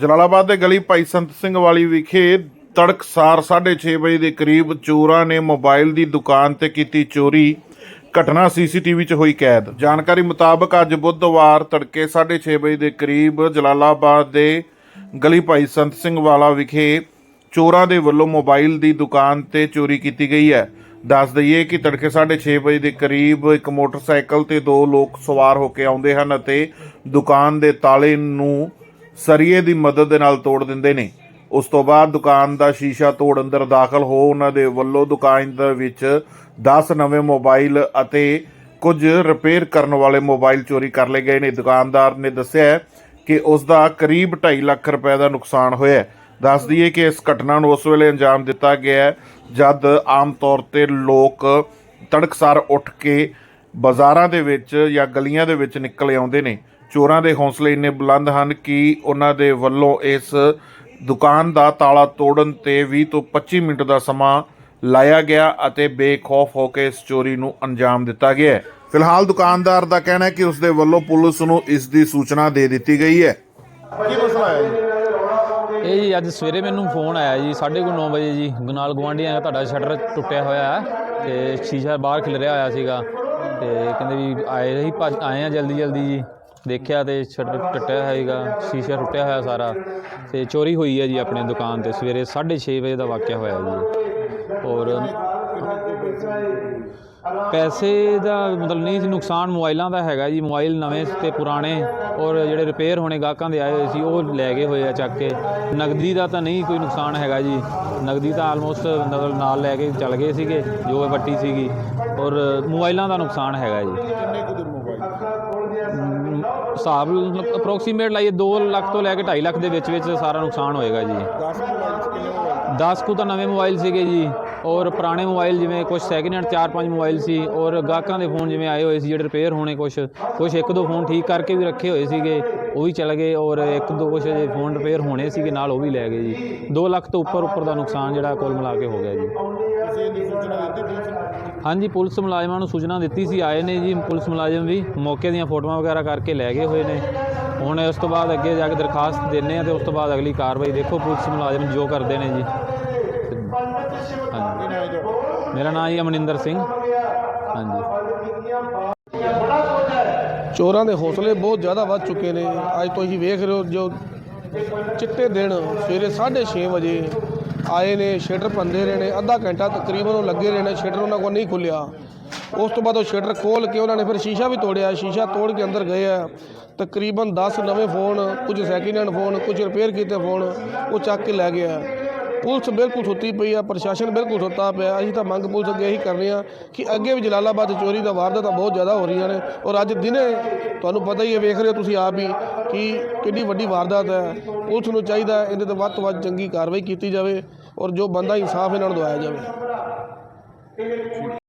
ਜਲਾਲਾਬਾਦ ਦੇ ਗਲੀ ਭਾਈ ਸੰਤ ਸਿੰਘ ਵਾਲੀ ਵਿਖੇ ਤੜਕਸਾਰ 6:30 ਵਜੇ ਦੇ ਕਰੀਬ ਚੋਰਾਂ ਨੇ ਮੋਬਾਈਲ ਦੀ ਦੁਕਾਨ ਤੇ ਕੀਤੀ ਚੋਰੀ। ਘਟਨਾ ਸੀਸੀਟੀਵੀ 'ਚ ਹੋਈ ਕੈਦ। ਜਾਣਕਾਰੀ ਮੁਤਾਬਕ ਅੱਜ ਬੁੱਧਵਾਰ ਤੜਕੇ 6:30 ਵਜੇ ਦੇ ਕਰੀਬ ਜਲਾਲਾਬਾਦ ਦੇ ਗਲੀ ਭਾਈ ਸੰਤ ਸਿੰਘ ਵਾਲਾ ਵਿਖੇ ਚੋਰਾਂ ਦੇ ਵੱਲੋਂ ਮੋਬਾਈਲ ਦੀ ਦੁਕਾਨ ਤੇ ਚੋਰੀ ਕੀਤੀ ਗਈ ਹੈ। ਦੱਸ ਦਈਏ ਕਿ ਤੜਕੇ 6:30 ਵਜੇ ਦੇ ਕਰੀਬ ਇੱਕ ਮੋਟਰਸਾਈਕਲ ਤੇ ਦੋ ਲੋਕ ਸਵਾਰ ਹੋ ਕੇ ਆਉਂਦੇ ਹਨ ਅਤੇ ਦੁਕਾਨ ਦੇ ਤਾਲੇ ਨੂੰ ਸਰੀਏ ਦੀ ਮਦਦ ਦੇ ਨਾਲ ਤੋੜ ਦਿੰਦੇ ਨੇ। ਉਸ ਤੋਂ ਬਾਅਦ ਦੁਕਾਨ ਦਾ ਸ਼ੀਸ਼ਾ ਤੋੜ ਅੰਦਰ ਦਾਖਲ ਹੋ ਉਹਨਾਂ ਦੇ ਵੱਲੋਂ ਦੁਕਾਨ ਦੇ ਵਿੱਚ 10 ਨਵੇਂ ਮੋਬਾਈਲ ਅਤੇ ਕੁਝ ਰਿਪੇਅਰ ਕਰਨ ਵਾਲੇ ਮੋਬਾਈਲ ਚੋਰੀ ਕਰ ਲਏ ਗਏ ਨੇ। ਦੁਕਾਨਦਾਰ ਨੇ ਦੱਸਿਆ ਕਿ ਉਸ ਦਾ ਕਰੀਬ 2.5 ਲੱਖ ਰੁਪਏ ਦਾ ਨੁਕਸਾਨ ਹੋਇਆ ਦੱਸ ਦਈਏ ਕਿ ਇਸ ਘਟਨਾ ਨੂੰ ਉਸ ਵੇਲੇ ਅੰਜਾਮ ਦਿੱਤਾ ਗਿਆ ਜਦ ਆਮ ਤੌਰ ਤੇ ਲੋਕ ਤੜਕਸਾਰ ਉੱਠ ਕੇ ਬਾਜ਼ਾਰਾਂ ਦੇ ਵਿੱਚ ਜਾਂ ਗਲੀਆਂ ਦੇ ਵਿੱਚ ਨਿਕਲ ਆਉਂਦੇ ਨੇ। ਚੋਰਾਂ ਦੇ ਹੌਸਲੇ ਇੰਨੇ ਬੁਲੰਦ ਹਨ ਕਿ ਉਹਨਾਂ ਦੇ ਵੱਲੋਂ ਇਸ ਦੁਕਾਨ ਦਾ ਤਾਲਾ ਤੋੜਨ ਤੇ 20 ਤੋਂ 25 ਮਿੰਟ ਦਾ ਸਮਾਂ ਲਾਇਆ ਗਿਆ ਅਤੇ ਬੇਖੌਫ ਹੋ ਕੇ ਇਸ ਚੋਰੀ ਨੂੰ ਅੰਜਾਮ ਦਿੱਤਾ ਗਿਆ ਫਿਲਹਾਲ ਦੁਕਾਨਦਾਰ ਦਾ ਕਹਿਣਾ ਹੈ ਕਿ ਉਸ ਦੇ ਵੱਲੋਂ ਪੁਲਿਸ ਨੂੰ ਇਸ ਦੀ ਸੂਚਨਾ ਦੇ ਦਿੱਤੀ ਗਈ ਹੈ। ਕੀ ਮਸਲਾ ਹੈ ਜੀ? ਇਹ ਜੀ ਅੱਜ ਸਵੇਰੇ ਮੈਨੂੰ ਫੋਨ ਆਇਆ ਜੀ 9:30 ਵਜੇ ਜੀ। ਨਾਲ ਗੁਆਂਢੀਆਂ ਦਾ ਤੁਹਾਡਾ ਸ਼ਟਰ ਟੁੱਟਿਆ ਹੋਇਆ ਹੈ ਤੇ ਸ਼ੀਸ਼ਾ ਬਾਹਰ ਖਿਲ ਰਿਹਾ ਹੋਇਆ ਸੀਗਾ। ਤੇ ਕਹਿੰਦੇ ਵੀ ਆਏ ਅਸੀਂ ਭੱਜ, ਆਏ ਆ ਜਲਦੀ ਜਲਦੀ ਜੀ। ਦੇਖਿਆ ਤੇ ਸ਼ਟਰ ਟੱਟਿਆ ਹੋਏਗਾ ਸ਼ੀਸ਼ਾ ਟੁੱਟਿਆ ਹੋਇਆ ਸਾਰਾ। ਤੇ ਚੋਰੀ ਹੋਈ ਹੈ ਜੀ ਆਪਣੇ ਦੁਕਾਨ ਤੇ, ਸਵੇਰੇ 6:30 ਵਜੇ ਦਾ ਵਾਕਿਆ ਹੋਇਆ ਜੀ। ਔਰ ਪੈਸੇ ਦਾ ਮਤਲਬ ਨਹੀਂ ਸੀ, ਨੁਕਸਾਨ ਮੋਬਾਈਲਾਂ ਦਾ ਹੈਗਾ ਜੀ। ਮੋਬਾਈਲ ਨਵੇਂ ਤੇ ਪੁਰਾਣੇ ਔਰ ਜਿਹੜੇ ਰਿਪੇਅਰ ਹੋਣੇ ਗਾਹਕਾਂ ਦੇ ਆਏ ਹੋਏ ਸੀ, ਉਹ ਲੈ ਗਏ ਹੋਏ ਆ ਚੱਕ ਕੇ। ਨਗਦੀ ਦਾ ਤਾਂ ਨਹੀਂ ਕੋਈ ਨੁਕਸਾਨ ਹੈਗਾ ਜੀ। ਨਗਦੀ ਤਾਂ ਆਲਮੋਸਟ ਮਤਲਬ ਨਾਲ ਲੈ ਕੇ ਚੱਲ ਗਏ ਸੀਗੇ, ਜੋ ਵੱਟੀ ਸੀਗੀ। ਔਰ ਮੋਬਾਈਲਾਂ ਦਾ ਨੁਕਸਾਨ ਹੈਗਾ ਜੀ। ਕਿੰਨੇ ਕੁ ਦੇ ਮੋਬਾਈਲ? ਮ, ਹਿਸਾਬ ਅਪਰੋਕਸੀਮੇਟ ਲਾਈਏ 2 ਲੱਖ ਤੋਂ ਲੈ ਕੇ 2.5 ਲੱਖ ਦੇ ਵਿੱਚ ਵਿੱਚ ਸਾਰਾ ਨੁਕਸਾਨ ਹੋਏਗਾ ਜੀ। 10 ਮੋਬਾਈਲ ਚ ਕਿੰਨੇ ਮੋਬਾਈਲ? 10 ਕੁ ਤਾਂ ਨਵੇਂ ਮੋਬਾਈਲ ਸੀਗੇ ਜੀ। ਔਰ ਪੁਰਾਣੇ ਮੋਬਾਈਲ ਜਿਵੇਂ ਕੁਝ ਸੈਕਿੰਡ ਹੈਂਡ 4-5 ਮੋਬਾਈਲ ਸੀ, ਔਰ ਗਾਹਕਾਂ ਦੇ ਫੋਨ ਜਿਵੇਂ ਆਏ ਹੋਏ ਸੀ, ਜਿਹੜੇ ਰਿਪੇਅਰ ਹੋਣੇ ਕੁਝ ਕੁਝ ਇੱਕ ਦੋ ਫੋਨ ਠੀਕ ਕਰਕੇ ਵੀ ਰੱਖੇ ਹੋਏ ਸੀਗੇ, ਉਹ ਵੀ ਚਲੇ ਗਏ, ਔਰ ਇੱਕ ਦੋ ਕੁਝ ਜੇ ਫੋਨ ਰਿਪੇਅਰ ਹੋਣੇ ਸੀਗੇ, ਨਾਲ ਉਹ ਵੀ ਲੈ ਗਏ ਜੀ। 2 ਲੱਖ ਤੋਂ ਉੱਪਰ ਉੱਪਰ ਦਾ ਨੁਕਸਾਨ ਜਿਹੜਾ ਕੁੱਲ ਮਿਲਾ ਕੇ ਹੋ ਗਿਆ ਜੀ। ਹਾਂਜੀ, ਪੁਲਿਸ ਮੁਲਾਜ਼ਮਾਂ ਨੂੰ ਸੂਚਨਾ ਦਿੱਤੀ ਸੀ, ਆਏ ਨੇ ਜੀ ਪੁਲਿਸ ਮੁਲਾਜ਼ਮ ਵੀ, ਮੌਕੇ ਦੀਆਂ ਫੋਟੋਆਂ ਵਗੈਰਾ ਕਰਕੇ ਲੈ ਗਏ ਹੋਏ ਨੇ। ਹੁਣ ਉਸ ਤੋਂ ਬਾਅਦ ਅੱਗੇ ਜਾ ਕੇ ਦਰਖਾਸਤ ਦਿੰਨੇ ਆ ਤੇ ਉਸ ਤੋਂ ਬਾਅਦ ਅਗਲੀ ਕਾਰਵਾਈ ਦੇਖੋ ਪੁਲਿਸ ਮੁਲਾਜ਼ਮ ਜੋ ਕਰਦੇ ਨੇ ਜੀ। ਹਾਂਜੀ। ਨਾਮ ਹੈ ਮੇਰਾ ਨਾਮ ਜੀ ਅਮਨਿੰਦਰ ਸਿੰਘ। ਹਾਂਜੀ। ਚੋਰਾਂ ਦੇ ਹੌਸਲੇ ਬਹੁਤ ਜ਼ਿਆਦਾ ਵੱਧ ਚੁੱਕੇ ਨੇ। ਅੱਜ ਤੁਸੀਂ ਵੇਖ ਰਹੇ ਹੋ ਜੋ ਚਿੱਟੇ ਦਿਨ ਸਵੇਰੇ 6:30 ਵਜੇ ਆਏ ਨੇ ਸ਼ਟਰ ਪੰਦੇ ਰਹੇ ਨੇ ਅੱਧਾ ਘੰਟਾ ਤਕਰੀਬਨ ਉਹ ਲੱਗੇ ਰਹੇ ਨੇ ਸ਼ਟਰ ਉਹਨਾਂ ਕੋਲ ਨਹੀਂ ਖੁੱਲਿਆ ਉਸ ਤੋਂ ਬਾਅਦ ਉਹ ਸ਼ਟਰ ਖੋਲ ਕੇ ਉਹਨਾਂ ਨੇ ਫਿਰ ਸ਼ੀਸ਼ਾ ਵੀ ਤੋੜਿਆ। ਸ਼ੀਸ਼ਾ ਤੋੜ ਕੇ ਅੰਦਰ ਗਏ ਆ। ਤਕਰੀਬਨ 10 ਨਵੇਂ ਫੋਨ ਕੁਝ ਸੈਕਿੰਡ ਹੈਂਡ ਫੋਨ ਕੁਝ ਰਿਪੇਅਰ ਕੀਤੇ ਫੋਨ ਉਹ ਚੱਕ ਕੇ ਲੈ ਗਿਆ ਪੁਲਿਸ ਬਿਲਕੁਲ ਸੁੱਤੀ ਪਈ ਆ, ਪ੍ਰਸ਼ਾਸਨ ਬਿਲਕੁਲ ਸੁੱਤਾ ਪਿਆ। ਅਸੀਂ ਤਾਂ ਮੰਗ ਪੁਲਿਸ ਅੱਗੇ ਇਹੀ ਕਰ ਰਹੇ ਆ ਕਿ ਅੱਗੇ ਵੀ ਜਲਾਲਾਬਾਦ 'ਚ ਚੋਰੀ ਦਾ ਵਾਰਦਾਤਾਂ ਬਹੁਤ ਜ਼ਿਆਦਾ ਹੋ ਰਹੀਆਂ ਨੇ ਔਰ ਅੱਜ ਦਿਨੇ ਤੁਹਾਨੂੰ ਪਤਾ ਹੀ ਹੈ, ਵੇਖ ਰਹੇ ਹੋ ਤੁਸੀਂ ਆਪ ਹੀ ਕਿ ਕਿੰਨੀ ਵੱਡੀ ਵਾਰਦਾਤ ਹੈ। ਪੁਲਿਸ ਨੂੰ ਚਾਹੀਦਾ ਇਹਦੇ ਤੇ ਵੱਧ ਤੋਂ ਵੱਧ ਚੰਗੀ ਕਾਰਵਾਈ ਕੀਤੀ ਜਾਵੇ ਔਰ ਜੋ ਬੰਦਾ ਇਨਸਾਫ ਇਹਨਾਂ ਨੂੰ ਦਵਾਇਆ ਜਾਵੇ।